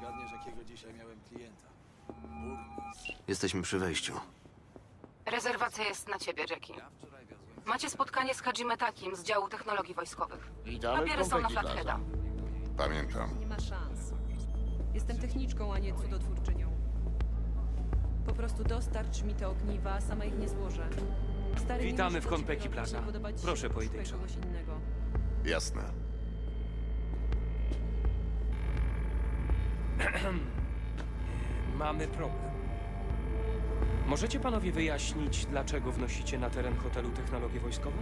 Zgadniesz, jakiego dzisiaj miałem klienta. Burmistrz. Jesteśmy przy wejściu. Rezerwacja jest na ciebie, Jackie. Ja wczoraj wiozłem... Macie spotkanie z Hajime Takim z działu technologii wojskowych. Witamy Papiery są na Plaza. Flatheada. Pamiętam. Nie ma szans. Jestem techniczką, a nie cudotwórczynią. Po prostu dostarcz mi te ogniwa, sama ich nie złożę. Stary nie Witamy w Konpeki Plaza. Proszę, pojedynczo. Jasne. Mamy problem. Możecie panowie wyjaśnić, dlaczego wnosicie na teren hotelu technologię wojskową?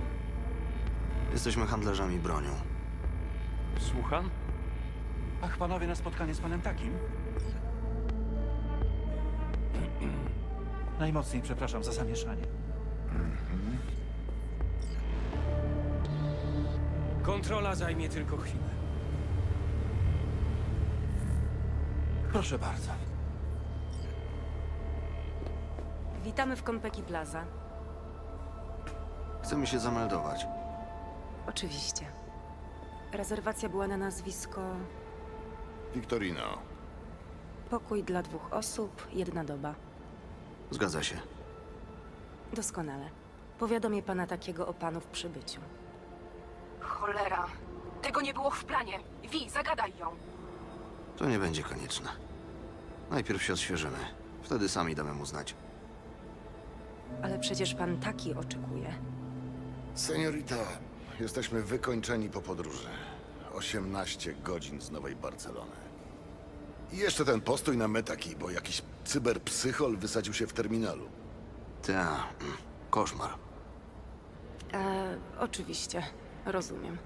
Jesteśmy handlarzami bronią. Słucham? Ach, panowie na spotkanie z panem takim? Najmocniej przepraszam za zamieszanie. Kontrola zajmie tylko chwilę. Proszę bardzo. Witamy w Konpeki Plaza. Chcemy się zameldować. Oczywiście. Rezerwacja była na nazwisko Victorino. Pokój dla dwóch osób, jedna doba. Zgadza się. Doskonale. Powiadomię pana takiego o panu w przybyciu. Cholera. Tego nie było w planie. Wi, zagadaj ją. To nie będzie konieczne. Najpierw się odświeżymy. Wtedy sami damy mu znać. Ale przecież pan taki oczekuje. Seniorita, jesteśmy wykończeni po podróży. 18 godzin z Nowej Barcelony. I jeszcze ten postój na metaki, bo jakiś cyberpsychol wysadził się w terminalu. Ta, mm, koszmar. E, oczywiście. Rozumiem.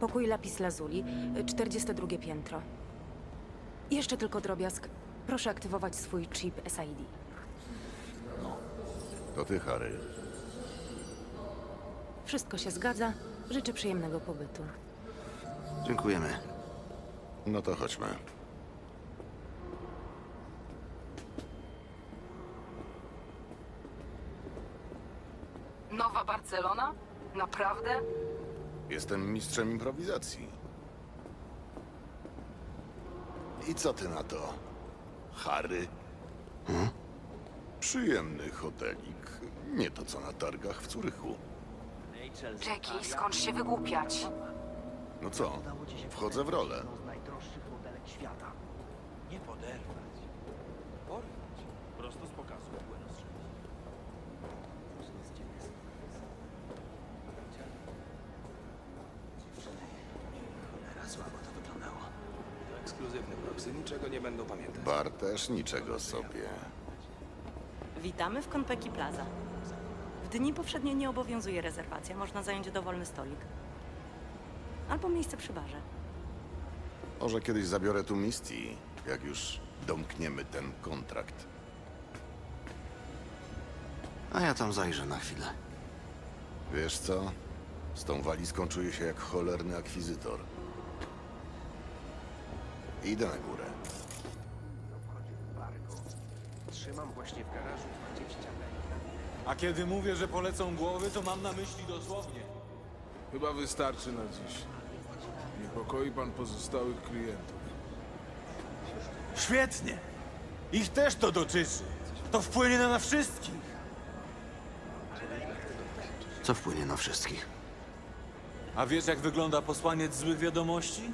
Pokój Lapis Lazuli, y, 42 piętro. Jeszcze tylko drobiazg. Proszę aktywować swój chip SID. To ty, Harry. Wszystko się zgadza. Życzę przyjemnego pobytu. Dziękujemy. No to chodźmy. Nowa Barcelona? Naprawdę? Jestem mistrzem improwizacji. I co ty na to, Harry? Przyjemny hotelik. Nie to co na targach w Curychu. Jackie, skąd się wygłupiać? No co? Wchodzę w rolę. Nie poderwać. Porwać. Prosto z pokazu. Słabo to wyglądało. To ekskluzywny proksy, niczego nie będą pamiętać. Bar też niczego sobie. Witamy w Konpeki Plaza. W dni powszednie nie obowiązuje rezerwacja, można zająć dowolny stolik. Albo miejsce przy barze. Może kiedyś zabiorę tu Misty, jak już domkniemy ten kontrakt. A ja tam zajrzę na chwilę. Wiesz co? Z tą walizką czuję się jak cholerny akwizytor. Idę na górę. A kiedy mówię, że polecą głowy, to mam na myśli dosłownie. Chyba wystarczy na dziś. Niepokoi pan pozostałych klientów. Świetnie. Ich też to dotyczy. To wpłynie na nas wszystkich. Co wpłynie na wszystkich? A wiesz, jak wygląda posłaniec złych wiadomości?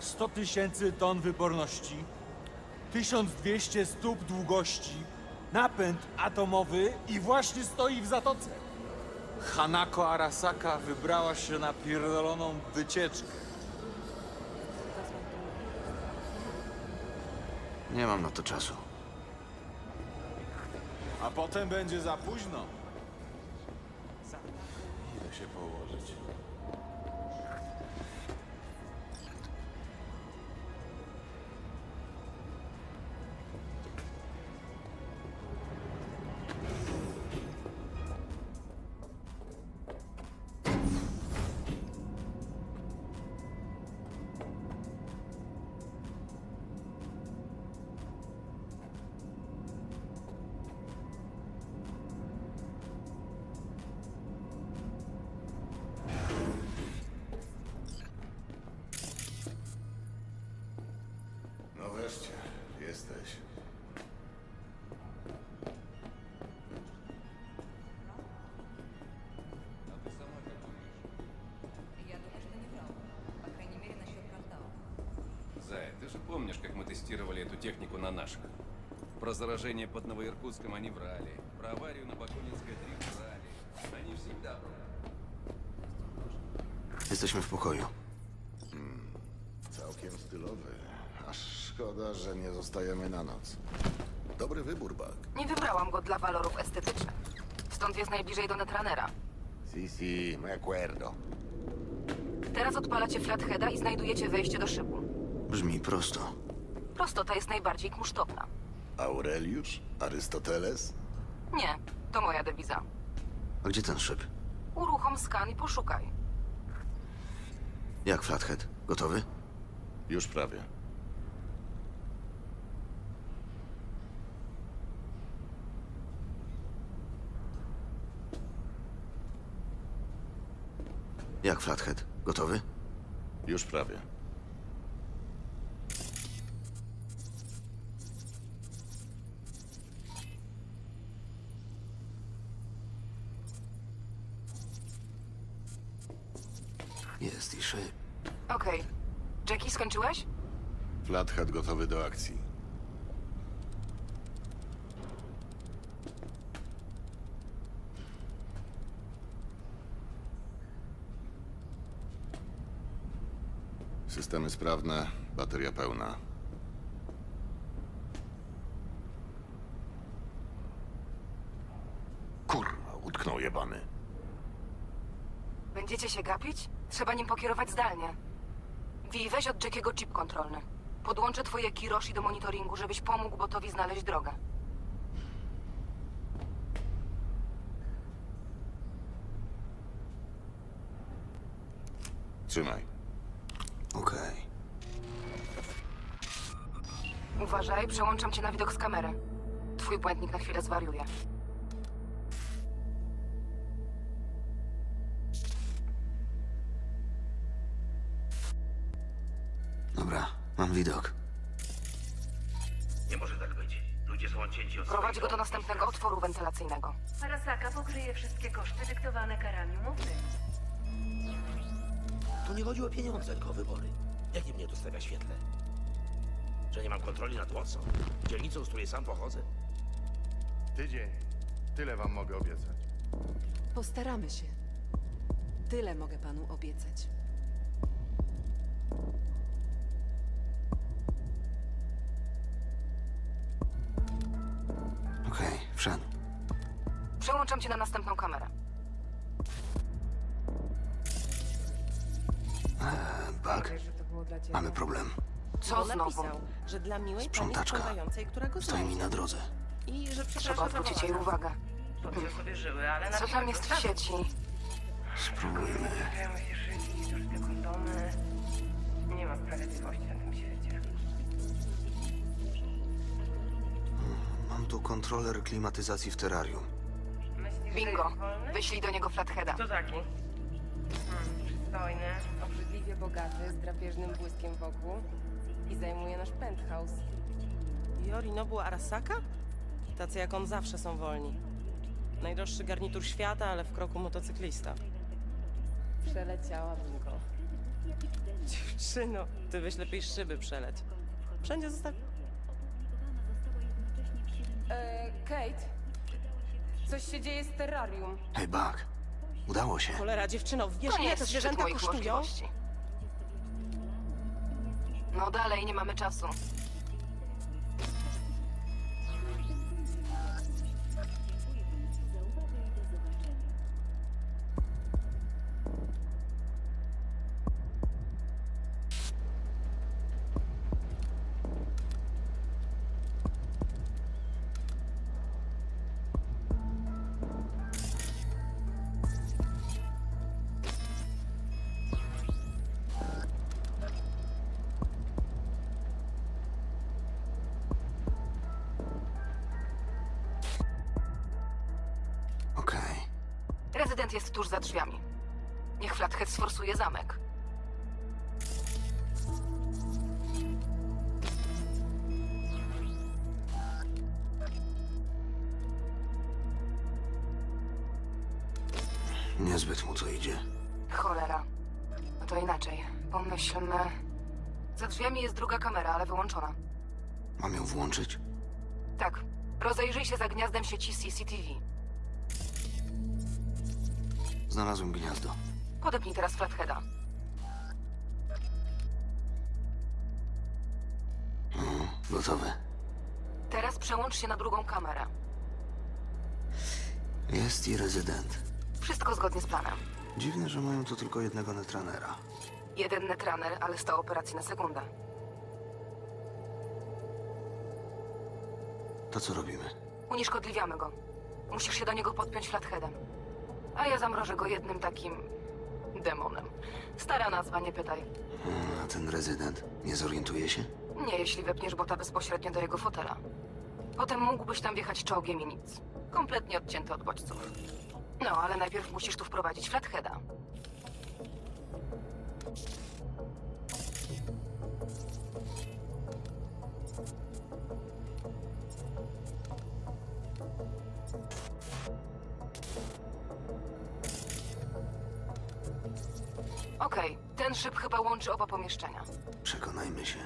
100 tysięcy ton wyporności, 1200 stóp długości, napęd atomowy i właśnie stoi w zatoce. Hanako Arasaka wybrała się na pierdoloną wycieczkę. Nie mam na to czasu. A potem będzie za późno. Idę się położyć. Wreszcie, jesteś. Зай, ты же помнишь, как мы тестировали эту технику на наших? Про заражение под Новоиркутском они врали. Про аварию на Бакунинской 3 врали. Они всегда врали. Jesteśmy w pokoju. Całkiem stylowy. Szkoda, że nie zostajemy na noc. Dobry wybór, Bug. Nie wybrałam go dla walorów estetycznych. Stąd jest najbliżej do Netrunnera. Si, si, me acuerdo. Teraz odpalacie flatheada i znajdujecie wejście do szybu. Brzmi prosto. Prostota jest najbardziej kunsztowna. Aureliusz? Arystoteles? Nie, to moja dewiza. A gdzie ten szyb? Uruchom skan i poszukaj. Jak Flathead? Gotowy? Już prawie. Jak Flathead? Gotowy? Już prawie. Jest i szyb. Okej. Jackie, skończyłeś? Flathead gotowy do akcji. Systemy sprawne, bateria pełna. Kurwa, utknął jebany. Będziecie się gapić? Trzeba nim pokierować zdalnie. Wi, weź od Jackiego chip kontrolny. Podłączę twoje Kiroshi do monitoringu, żebyś pomógł botowi znaleźć drogę. Trzymaj. Uważaj, przełączam cię na widok z kamery. Twój błędnik na chwilę zwariuje. Dobra, mam widok. Nie może tak być. Ludzie są odcięci od Prowadź go do następnego otworu wentylacyjnego. Arasaka pokryje wszystkie koszty dyktowane karami umownymi. Tu nie chodzi o pieniądze, tylko o wybory. Jakie mnie to stawia w świetle? Że nie mam kontroli nad Watson? Dzielnicą, z której sam pochodzę? Tydzień. Tyle wam mogę obiecać. Postaramy się. Tyle mogę panu obiecać. Okej, wszedł. Przełączam cię na następną kamerę. Bug, mamy problem. Co znowu? że dla miłej Sprzątaczka. sprzątającej, która go Stoi mi na drodze. I że Trzeba odwrócić jej uwagę. Dobrze sobie żyły, ale Co tam jest w sieci? Spróbujmy. kondomy. Nie ma sprawiedliwości na tym świecie. Mam tu kontroler klimatyzacji w terrarium. Bingo. Wyślij do niego flatheada. To taki. Hmm, przystojny, obrzydliwie bogaty, z drapieżnym błyskiem wokół i zajmuje nasz penthouse. Yorinobu Arasaka? Tacy jak on zawsze są wolni. Najdroższy garnitur świata, ale w kroku motocyklista. Przeleciałabym go. Dziewczyno, ty weź lepiej szyby przeleć. Wszędzie zostaw... E, Kate, coś się dzieje z terrarium. Hej, Bug. Udało się. Cholera, dziewczyno, wiesz ile te zwierzęta kosztują? możliwości. No dalej, nie mamy czasu. Niezbyt mu to idzie. Cholera. No to inaczej. Pomyślmy. Za drzwiami jest druga kamera, ale wyłączona. Mam ją włączyć? Tak. Rozejrzyj się za gniazdem sieci CCTV. Znalazłem gniazdo. Podepnij teraz flatheada. Gotowe. Teraz przełącz się na drugą kamerę. Jest i rezydent. Wszystko zgodnie z planem. Dziwne, że mają tu tylko jednego netranera. Jeden netrunner, ale 100 operacji na sekundę. To co robimy? Unieszkodliwiamy go. Musisz się do niego podpiąć flatheadem. A ja zamrożę go jednym takim... demonem. Stara nazwa, nie pytaj. Hmm, A ten rezydent nie zorientuje się? Nie, jeśli wepniesz bota bezpośrednio do jego fotela. Potem mógłbyś tam wjechać czołgiem i nic. Kompletnie odcięty od bodźców. No, ale najpierw musisz tu wprowadzić flatheada. Okej, ten szyb chyba łączy oba pomieszczenia. Przekonajmy się.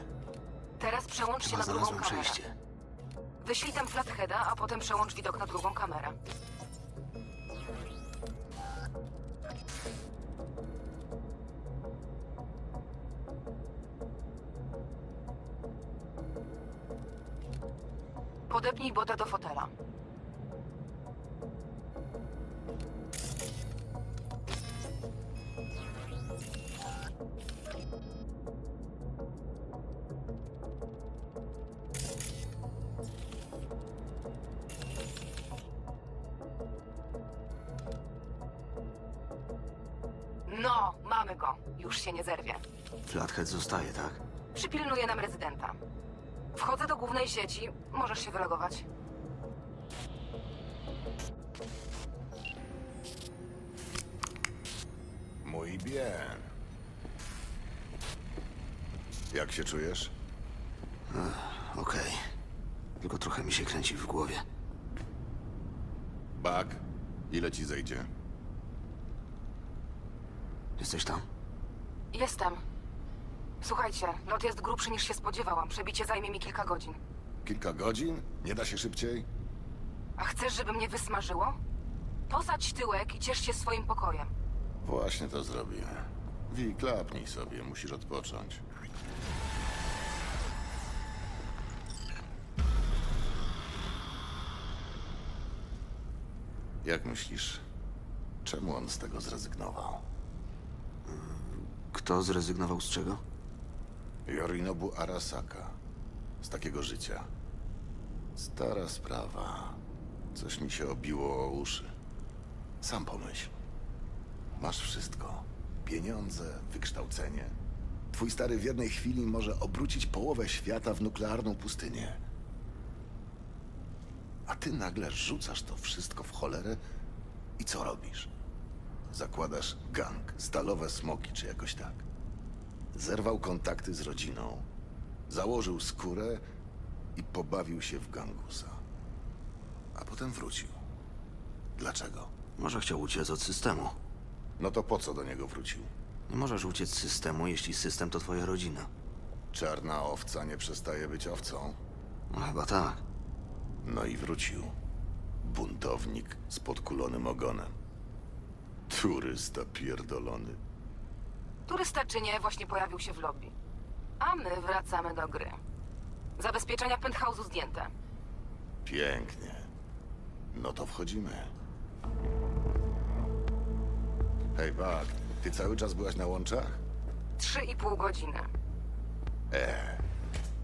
Teraz przełącz się Chyba na drugą znalazłem kamerę. przejście. Wyślij tam flatheada, a potem przełącz widok na drugą kamerę. Podepnij bota do fotela. No, mamy go. Już się nie zerwie. Flathead zostaje, tak? Przypilnuje nam rezydenta. Wchodzę do głównej sieci. Możesz się wylogować. Mój bien. Jak się czujesz? Okej. Tylko trochę mi się kręci w głowie. Bak, ile ci zejdzie? Jesteś tam? Jestem. Słuchajcie, lot jest grubszy niż się spodziewałam. Przebicie zajmie mi kilka godzin. Kilka godzin? Nie da się szybciej? A chcesz, żeby mnie wysmażyło? Posadź tyłek i ciesz się swoim pokojem. Właśnie to zrobię. Wi, klapnij sobie, musisz odpocząć. Jak myślisz, czemu on z tego zrezygnował? Kto zrezygnował z czego? Yorinobu Arasaka. Z takiego życia. Stara sprawa. Coś mi się obiło o uszy. Sam pomyśl. Masz wszystko. Pieniądze, wykształcenie. Twój stary w jednej chwili może obrócić połowę świata w nuklearną pustynię. A ty nagle rzucasz to wszystko w cholerę i co robisz? Zakładasz gang, stalowe smoki czy jakoś tak. Zerwał kontakty z rodziną, założył skórę i pobawił się w gangusa. A potem wrócił. Dlaczego? Może chciał uciec od systemu. No to po co do niego wrócił? Nie możesz uciec z systemu, jeśli system to twoja rodzina. Czarna owca nie przestaje być owcą. No chyba tak. No i wrócił. Buntownik z podkulonym ogonem. Turysta pierdolony. Turysta czy nie, właśnie pojawił się w lobby. A my wracamy do gry. Zabezpieczenia penthouse'u zdjęte. Pięknie. No to wchodzimy. Hej, Bak, ty cały czas byłaś na łączach? Trzy i pół godziny. E,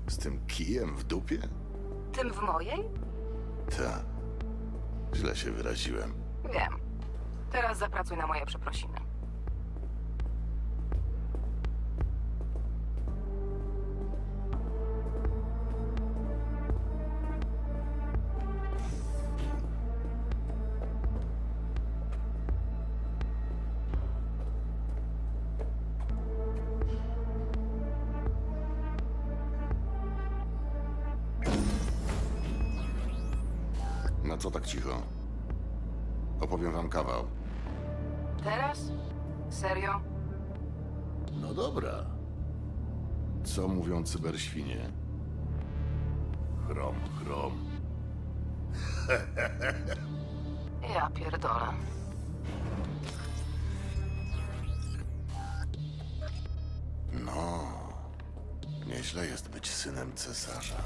z tym kijem w dupie? Tym w mojej? Ta. Źle się wyraziłem. Wiem. Teraz zapracuj na moje przeprosiny. Cyberświnie? Chrom, chrom. Ja pierdolę. No, nieźle jest być synem cesarza.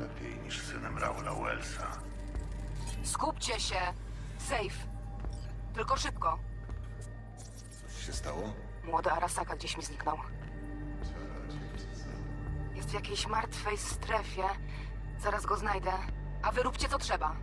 Lepiej niż synem Raula Wellsa. Skupcie się! Safe! Tylko szybko. Coś się stało? Młody Arasaka gdzieś mi zniknął. Jest w jakiejś martwej strefie. Zaraz go znajdę. A wy róbcie co trzeba.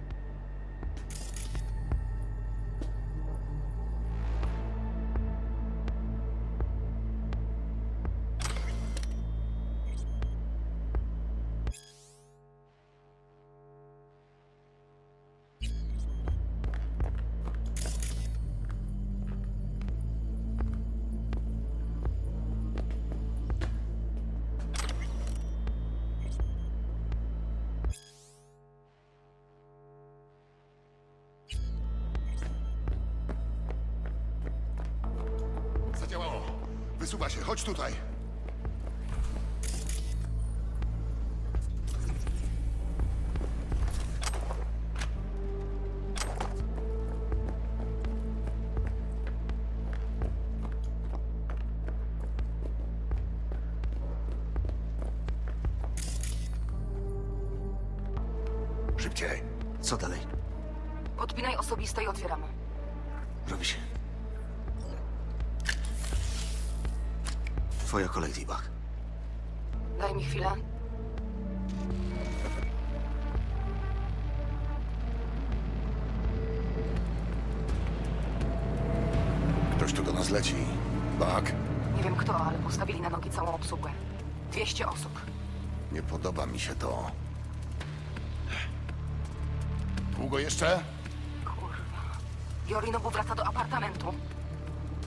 I otwieramy. Robi się. Twoja kolej, T-Bag. Daj mi chwilę. Ktoś tu do nas leci. Bak, Nie wiem kto, ale postawili na nogi całą obsługę. 200 osób. nie podoba mi się to. Długo jeszcze? Kurwa. Yorinobu wraca do apartamentu.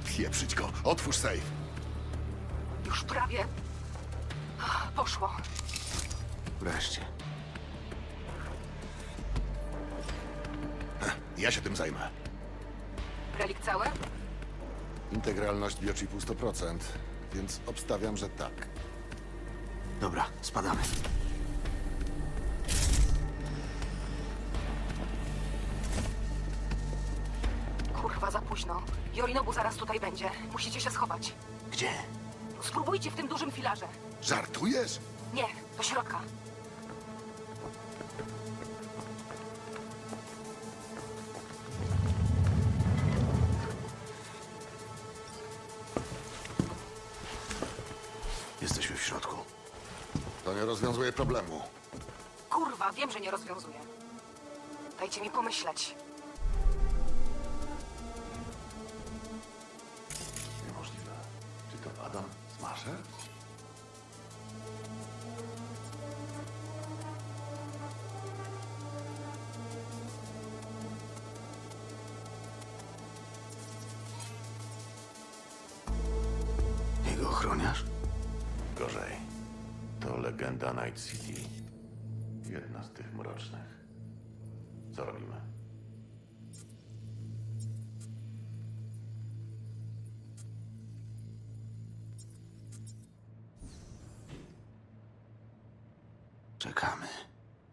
Pieprzyć go. Otwórz safe. Już prawie. Poszło. Wreszcie. Ja się tym zajmę. Relik cały? Integralność biochipu 100%, więc obstawiam, że tak. Dobra, spadamy. Późno. Yorinobu zaraz tutaj będzie. Musicie się schować. Gdzie? Spróbujcie w tym dużym filarze. Żartujesz? Nie, do środka. Jesteśmy w środku. To nie rozwiązuje problemu. Kurwa, wiem, że nie rozwiązuje. Dajcie mi pomyśleć. Smasher? Jego ochroniarz? Gorzej. To legenda Night City. Jedna z tych mrocznych. Czekamy.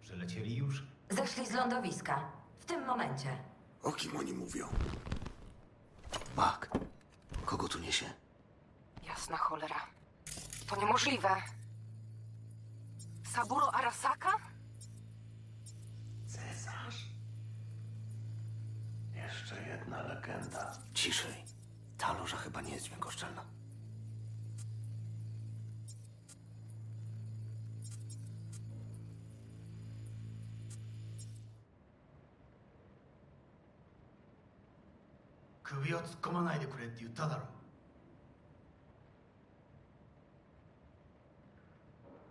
Przylecieli już? Zeszli z lądowiska. W tym momencie. O kim oni mówią? Bak. Kogo tu niesie? Jasna cholera. To niemożliwe. Saburo Arasaka? Cesarz? Jeszcze jedna legenda. Ciszej. Ta loża chyba nie jest dźwiękoszczelna.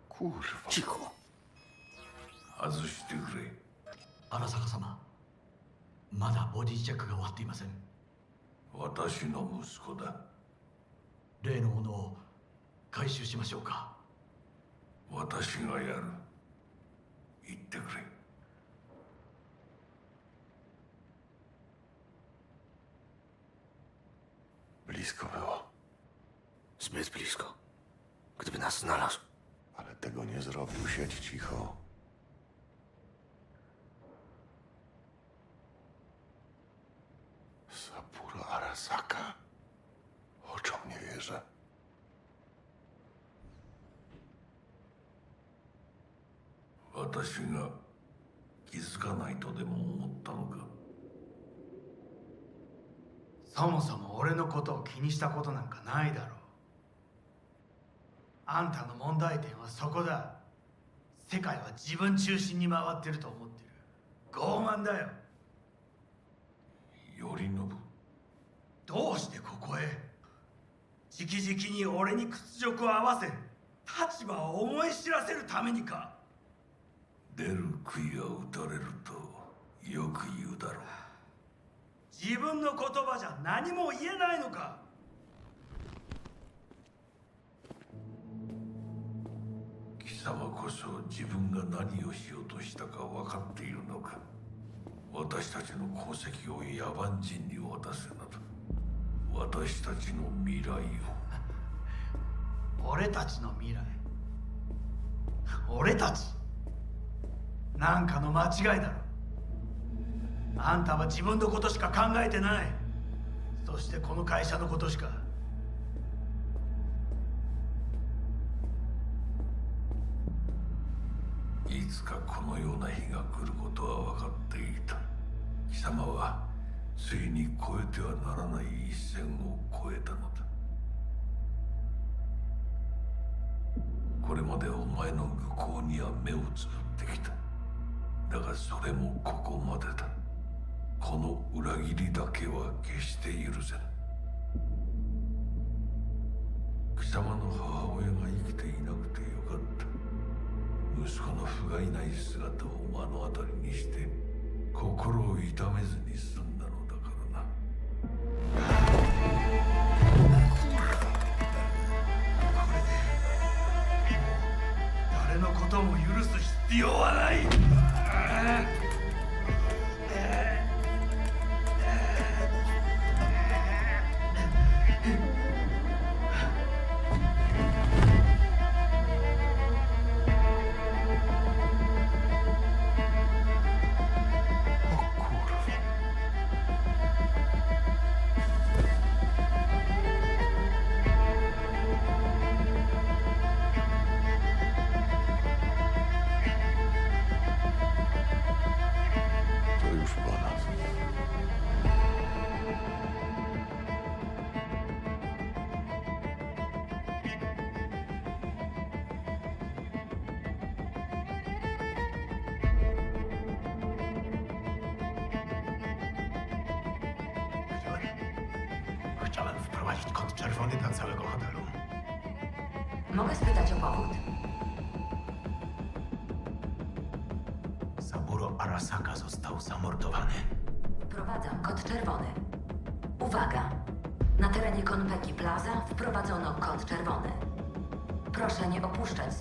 Kurwa. Cicho. 外してくれ。荒坂様まだボディチェックが終わっていません。私の息子だ。例のものを回収しましょうか。私がやる。言ってくれ blisko było. Zbyt blisko. Gdyby nas znalazł. Ale tego nie zrobił, siedź cicho. Sapuro Arasaka? Oczom nie wierzę. Watashi ga kizukanai to demo omotta no ka? そもそも俺のことを気にしたことなんかないだろう。あんたの問題点はそこだ。世界は自分中心に回ってると思ってる。傲慢だよ。頼信。どうしてここへ？直々に俺に屈辱を合わせ立場を思い知らせるためにか。出る杭は打たれるとよく言うだろう自分の言葉じゃ何も言えないのか。貴様こそ自分が何をしようとしたか分かっているのか。私たちの功績を野蛮人に渡すなど。私たちの未来を。俺たちの未来。俺たち。なんかの間違いだろあんたは自分のことしか考えてない。そしてこの会社のことしか。いつかこのような日が来ることは分かっていた。貴様はついに越えてはならない一線を越えたのだ。これまでお前の愚行には目をつぶってきた。だがそれもここまでだ。この裏切りだけは決して許せぬ貴様の母親が生きていなくてよかった。息子の不甲斐ない姿を目の当たりにして心を痛めずに済んだのだからな。誰のことも許す必要はない。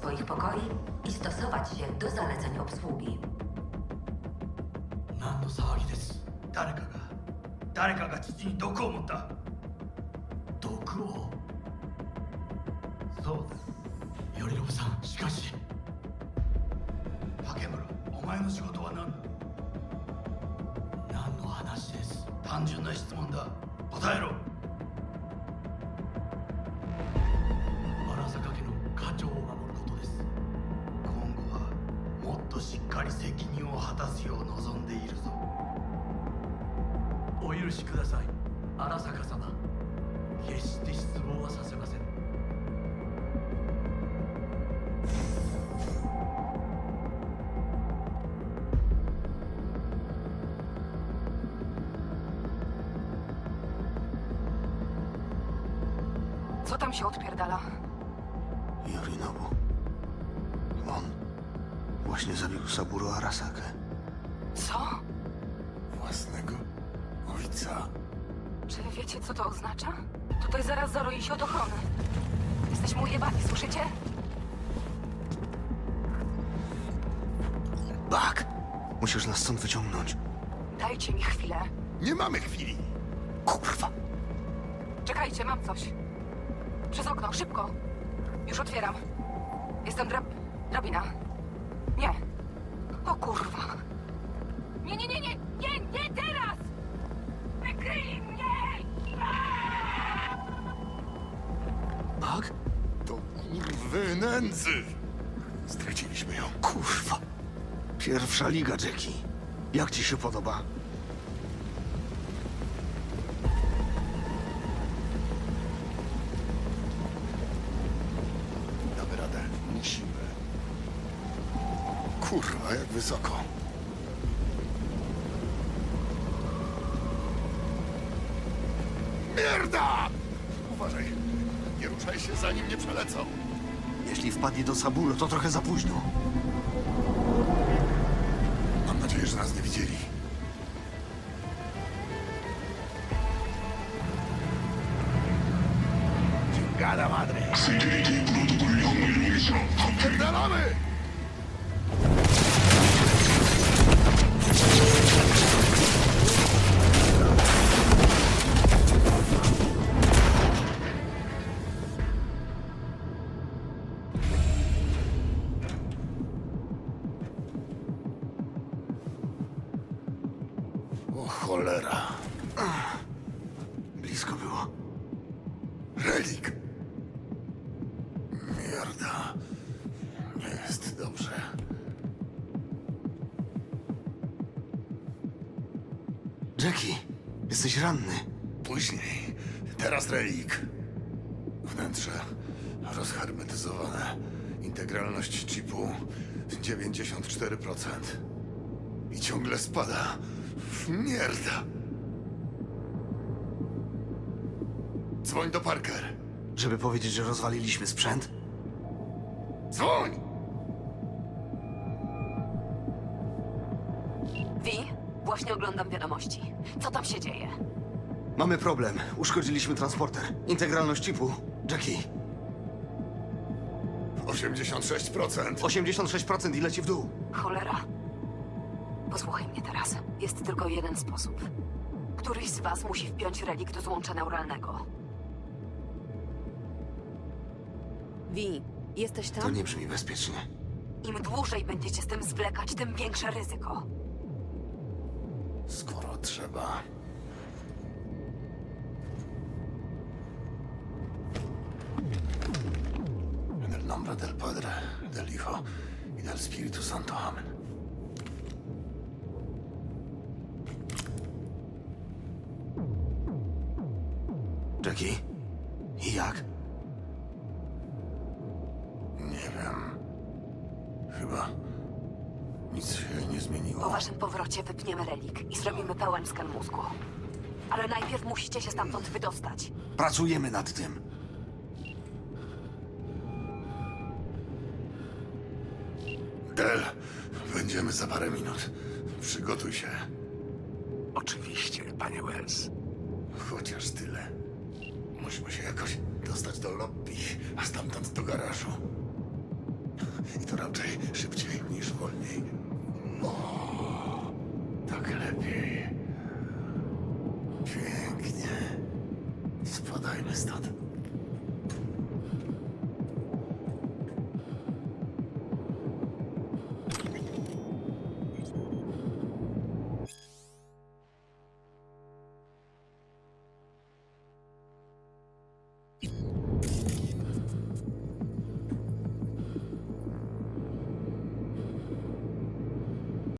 swoich pokoi i stosować się do zaleceń obsługi. 何の騒ぎです誰かが誰かが父に毒を持った毒をそうだ頼信さんしかし竹村お前の仕事は何だ何の話です単純な質問だ答えろ Tam się odpierdala? Yorinobu. On właśnie zabił Saburo Arasakę. Co? Własnego ojca. Czy wiecie, co to oznacza? Tutaj zaraz zaroi się od ochrony. Jesteśmy ujebani, słyszycie? Bak! Musisz nas stąd wyciągnąć. Dajcie mi chwilę. Nie mamy chwili. Kurwa! Czekajcie, mam coś. Przez okno, szybko. Już otwieram. Jestem drab... drabina. Nie. O kurwa. Nie, nie, nie, nie, nie, nie teraz! Wykryli mnie! Tak? To kurwy nędzy! Straciliśmy ją. Kurwa. Pierwsza liga, Jackie. Jak ci się podoba? Kurwa, jak wysoko. Mierda! Uważaj. Nie ruszaj się, zanim nie przelecą. Jeśli wpadnie do Saburo, to trochę za późno. O cholera. Blisko było. Relik. Mierda. Nie jest dobrze. Jackie, jesteś ranny. Później. Teraz relik. Wnętrze rozhermetyzowane. Integralność chipu 94%. I ciągle spada. Mierda. Dzwoń do Parker. Żeby powiedzieć, że rozwaliliśmy sprzęt? Dzwoń! Wi, właśnie oglądam wiadomości. Co tam się dzieje? Mamy problem. Uszkodziliśmy transporter. Integralność chipu. Jackie, 86%. 86% i leci w dół. Cholera. Posłuchaj mnie teraz. Jest tylko jeden sposób. Któryś z was musi wpiąć relik do złącza neuralnego. Wi, jesteś tam? To nie brzmi bezpiecznie. Im dłużej będziecie z tym zwlekać, tym większe ryzyko. Skoro trzeba. En el nombre del Padre, del Hijo y del Espíritu Santo. Amén. I jak? Nie wiem. Chyba nic się nie zmieniło. Po waszym powrocie wypniemy relik i zrobimy pełen skan mózgu. Ale najpierw musicie się stamtąd wydostać. Pracujemy nad tym. Del, będziemy za parę minut. Przygotuj się. Oczywiście, panie Wells. Chociaż tyle. Musimy się jakoś dostać do lobby, a stamtąd do garażu. I to raczej szybciej niż wolniej. O, tak lepiej. Pięknie. Spadajmy stąd.